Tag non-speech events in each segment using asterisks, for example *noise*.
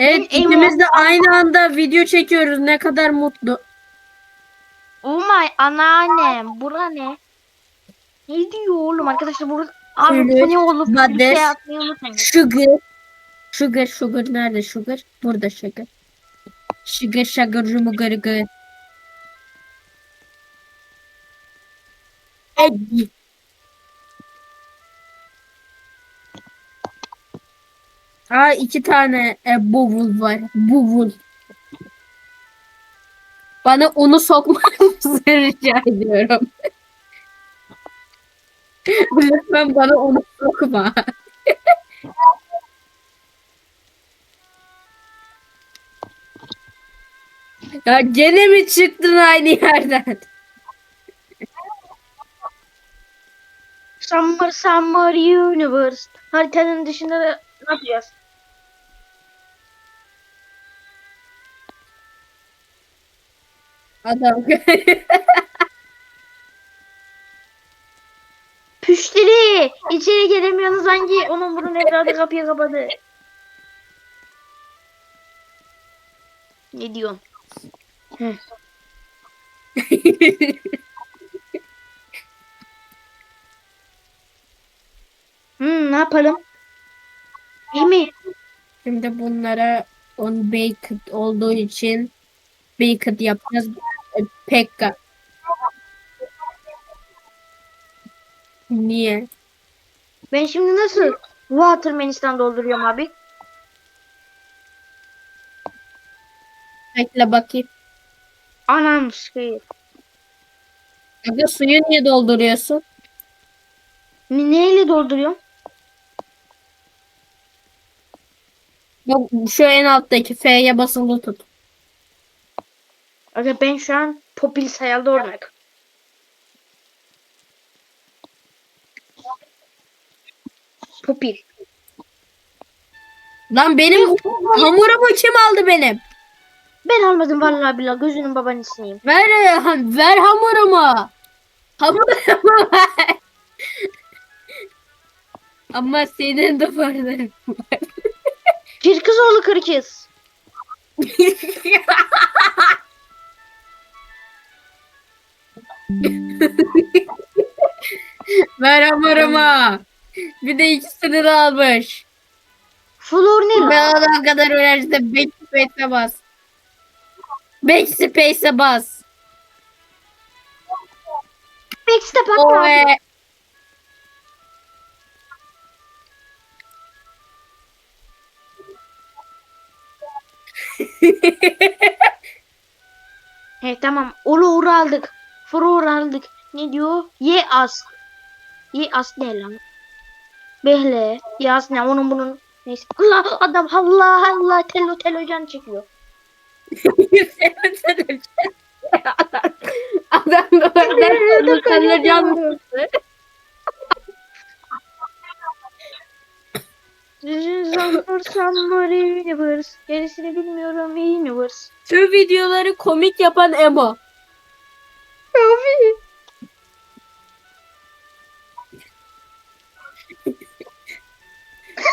Evet Benim ikimiz de aynı anda video çekiyoruz. Ne kadar mutlu. Oh my anneannem. Bura ne? Ne diyor oğlum arkadaşlar burada Abi bu ne oğlum? Bir şey atmayı unutmayın. Sugar. Sugar sugar nerede sugar? Burada sugar. Sugar sugar mugar gır. Ey. Aa iki tane e, buvul var. Buvul. Bana onu sokmanızı *laughs* rica ediyorum. Lütfen bana onu sokma. *laughs* Ya gene mi çıktın aynı yerden? Summer Summer Universe. Haritanın dışında da ne yapacağız? Adam *laughs* Püştiri! İçeri gelemiyorsunuz hangi onun bunun evladı kapıyı kapadı. Ne diyorsun? Hmm, ne yapalım? İyi mi? Şimdi bunlara on baked olduğu için baked yapacağız. Pekka. Niye? Ben şimdi nasıl Watermanistan dolduruyorum abi? Bekle bakayım. Anam sıkıyor. Aga suyu niye dolduruyorsun? Ne- Neyle dolduruyorum? Bak şu en alttaki F'ye basılı tut. Aga ben şu an Popil sayalda oynadım. Popil. Lan benim hamurumu kim aldı benim? Ben almadım vallahi billahi gözünün babaannesiyim. Ver ver hamurumu. Hamurumu ver. Ama senin de vardır. Kirkızoğlu kırkız. *laughs* ver hamurumu. Bir de ikisini de almış. Flor ne lan? Ben adam kadar öğrencide backspace'e bas. Backspace'e bas. Backstep O atma abi. e, *laughs* He tamam. Olur aldık. Flor aldık. Ne diyor? Ye as. Ye as ne lan? Behle. Ye as ne? Onun bunun. Neyse. Allah adam Allah Allah telo telo can çekiyor. *laughs* Adam da oradan kanlı can Summer Universe. Gerisini bilmiyorum Universe. Şu videoları komik yapan Emo.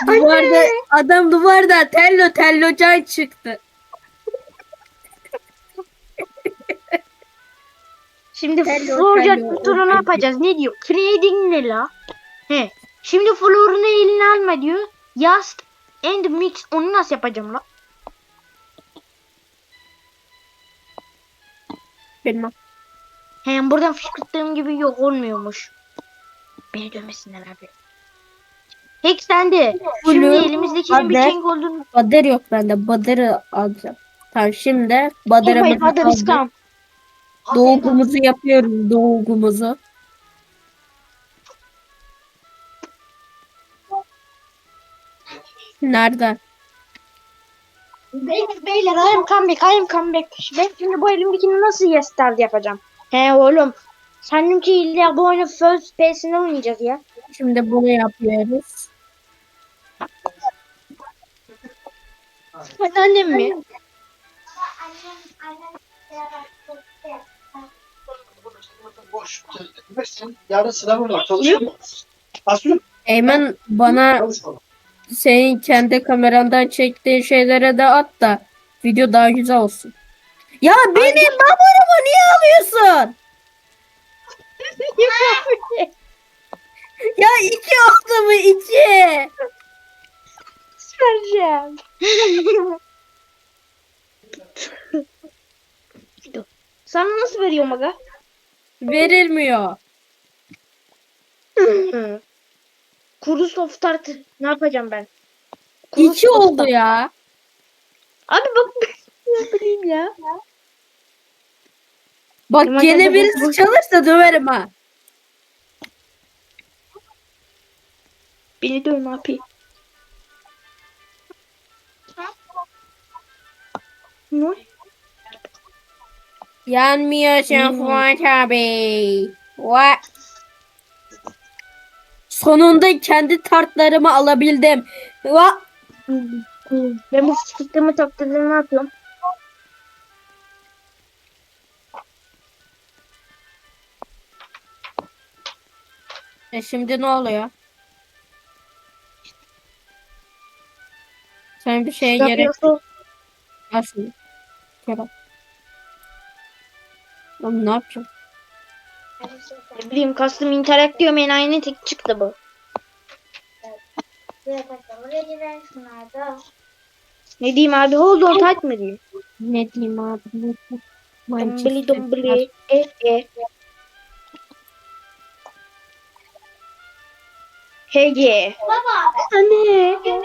Duvarda adam duvarda tello tello can çıktı. Şimdi Hello, hello, ne hello. yapacağız? Ne diyor? Trading ne la? He. Şimdi Flor'unu eline alma diyor. Just and mix. Onu nasıl yapacağım la? Bilmem. He buradan fışkırttığım gibi yok olmuyormuş. Beni dövmesinler abi. Hex sende. Şimdi Blue, elimizdekinin bir Ader. çeng olduğunu. Badır yok bende. Badır'ı alacağım. Tamam şimdi Badır'ımızı Hadi aldık. İslam. Doğugumuzu yapıyoruz. Doğugumuzu. Nerede? Beyler, beyler I am comeback, I am comeback. Ben şimdi bu elimdekini nasıl yes start yapacağım? He oğlum. Sandım ki illa bu oyunu first person'da oynayacağız ya. Şimdi bunu yapıyoruz. Hadi annem mi? Boş. Yarın sınavım var. Çalışıyor musun? Aslı. Eymen bana senin kendi kamerandan çektiğin şeylere de at da video daha güzel olsun. Ya benim hamurumu niye alıyorsun? *laughs* Ya iki oldu mu iki? Vereceğim. Sana nasıl veriyorum aga? Verilmiyor. Kuru soft tart ne yapacağım ben? Kuru İki soft oldu tart. ya. Abi bak ne bileyim ya. Bak Kemal gene birisi boş- çalırsa döverim ha. Beni dövme abi. Ne? Yanmıyorsun Hmm. Fuat abi. What? Sonunda kendi tartlarımı alabildim. What? Ben bu sistemi taktığımda ne yapıyorum? E şimdi ne oluyor? Sen bir şeye gerek. Al Kerem. Oğlum ne yapacağım? Ne bileyim custom interact diyorum en aynı tek çıktı bu. Ne diyeyim abi hold on tight mı diyeyim? Ne diyeyim abi? Ne diyeyim? Dumbly Manchester dumbly. E e. Hege. Baba, Anne. benim.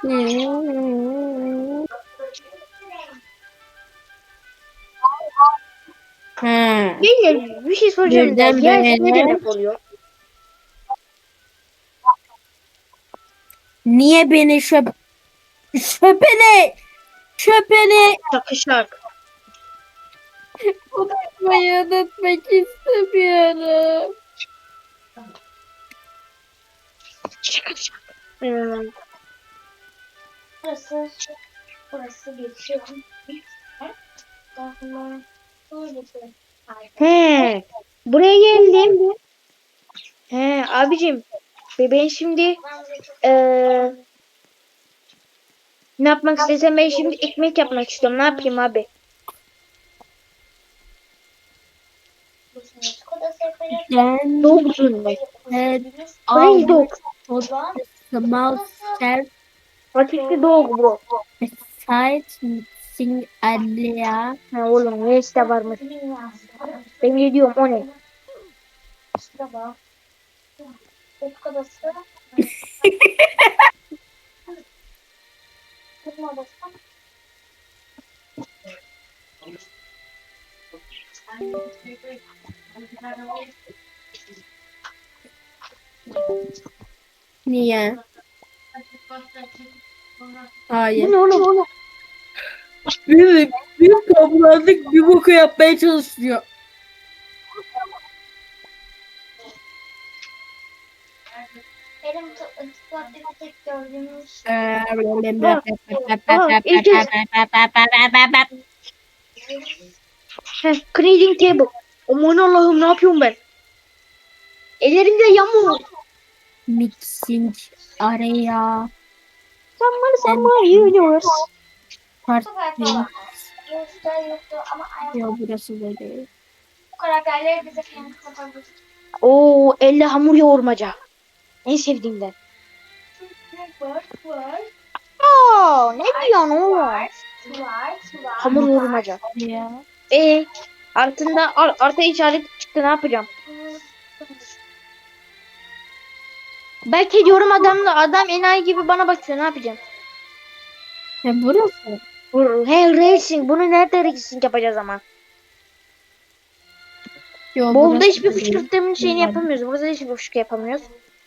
Hmm. Ha. Beyler bir şey soracağım. Birden Yer ne demek oluyor? Niye beni şöp şöpene şöpene Takışak. unutmayı unutmak istemiyorum. Şakışak. Hmm. Burası, burası geçiyor. Daha burası. He. Buraya geldim. He abicim. Ben şimdi eee ne yapmak istesem ben şimdi ekmek yapmak istiyorum. Ne yapayım abi? Then Dogsun ben. said Hangi all dog? small self Hakiki dog bu. besides sing Alia. Ha oğlum neyse de varmış. Ben ne diyorum o ne? *laughs* Niye? Bu Hayır. ne oğlum oğlum? Bir, bir toplandık bir boku yapmaya çalışıyor. Benim tuvaletteki tek gördüğümüz Heh, Creating table. Aman Allah'ım ne yapıyorum ben? Ellerimde yamuk. Mixing area Summer summer universe. party. Yoksa yoktu ama Yok burası bu karakterleri bize kendi kafamız. Oo elle hamur yoğurmaca. En sevdiğimden. Var, var, Aa ne diyorsun oğlum? Hamur yoğurmaca. Ya. E altında ar- artı işaret çıktı ne yapacağım? Belki diyorum adamla adam enayi gibi bana bakıyor ne yapacağım? Ya burası. Bu- He racing bunu nerede racing yapacağız ama? Yok, Bolda hiçbir fışkırtmanın şeyini yapamıyoruz. Burada hiçbir fışkı yapamıyoruz.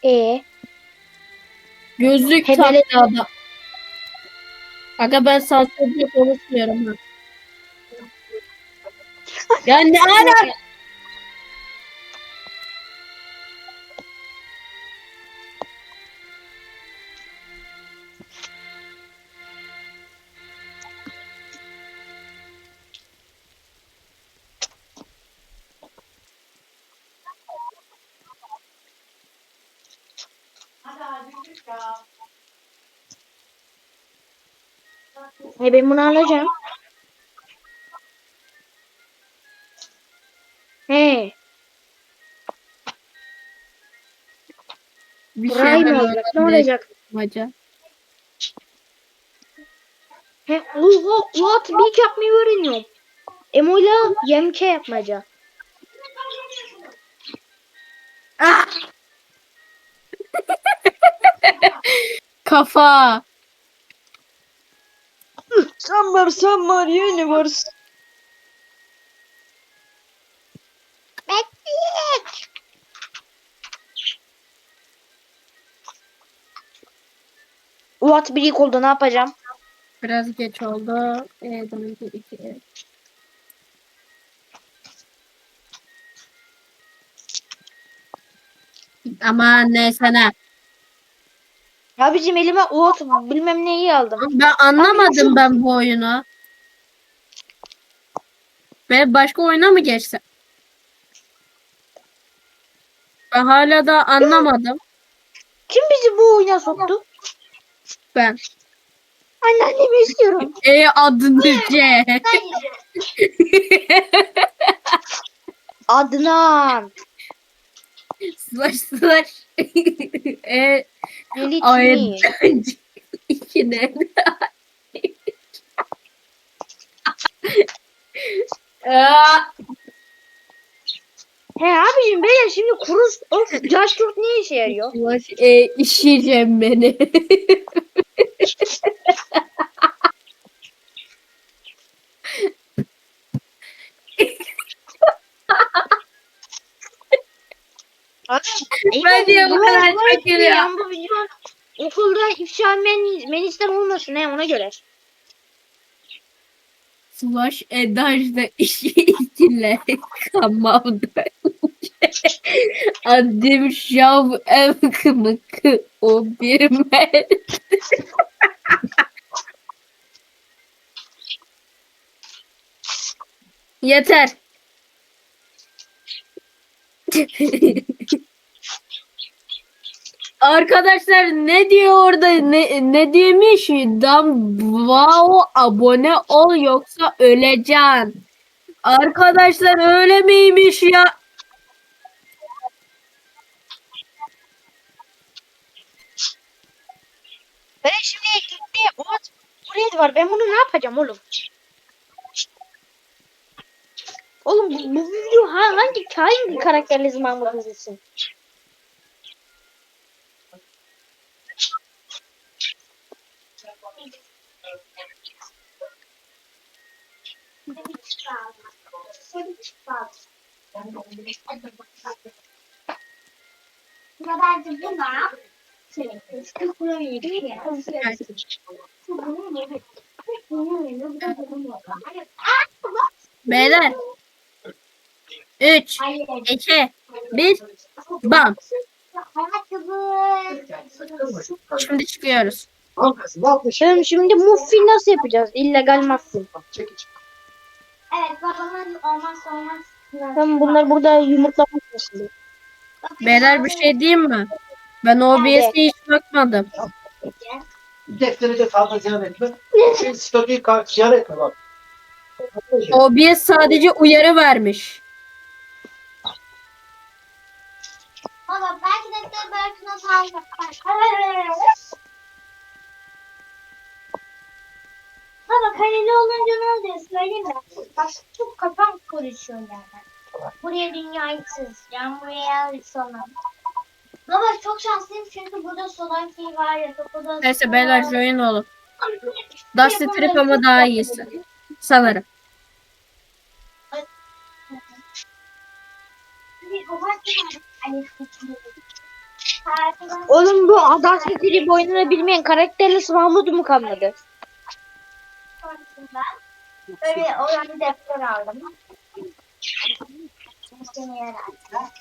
E Gözlük Hebele- adam. Aga ben sansürle konuşmuyorum ha. ya ne ala? E ben bunu alacağım. He. Bir Burayı mı olacak? Ne olacak? çalışmaca. He, oha, what? Bir yapmayı öğreniyorum. Emo'yla yemke yapmaca. Ah! *laughs* Kafa. Sen var sen var yeni varsın. What bir ilk oldu ne yapacağım? Biraz geç oldu. Evet, iki. Aman neyse ne. Abicim elime what bilmem neyi aldım. Ben anlamadım ben bu oyunu. Ben başka oyuna mı geçsem? Ben hala da anlamadım. Kim bizi bu oyuna soktu? Ben. Anneannemi istiyorum. E adını C. *laughs* Adnan. slash slash. E ay Melih. iki ne? Aa, *laughs* He abicim beyler şimdi kurus of Josh Türk ne işe yarıyor? slash e işeyeceğim beni. *laughs* Ben diye bu kadar çekiliyor. Ben bu video okulda ifşa men, menisten olmasın he ona göre. Slash edajda işi ikile kamavda. Adım şav evkımık o bir mer. Yeter. Arkadaşlar ne diyor orada ne, ne demiş dam wow abone ol yoksa öleceksin. Arkadaşlar öyle miymiş ya? Ben şimdi gitti what buraya var ben bunu ne yapacağım oğlum? Oğlum bu, bu video ha- hangi hangi karakterli zaman dizisi? Beyler 3 Hayır. 2 1 bam. Şimdi çıkıyoruz. Şimdi, şimdi muffin nasıl yapacağız? İllegal muffin. Evet babamın olmazsa olmaz. Tamam bunlar burada yumurtlamak. Beyler bir şey diyeyim mi? Ben OBS'e hiç bakmadım. Defteri de fazla ziyaret etme. Şey, story kart ziyaret etme bak. OBS sadece uyarı vermiş. Baba belki de belki not alacak. Baba kaleli olunca ne oluyor söyleyeyim mi? Bak çok kafam karışıyor yani. Buraya dünyayı çiz. Yani buraya sonra. Baba çok şanslıyım çünkü burada Solanki var ya burada. Neyse beyler join olun. Dusty Trip ama daha iyisi. Sanırım. Oğlum bu Adansı Trip oyununu bilmeyen karakterli Mahmut mu kalmadı? Böyle oradan defter aldım. Seni herhalde.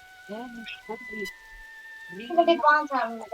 Şurada bir bant aldım.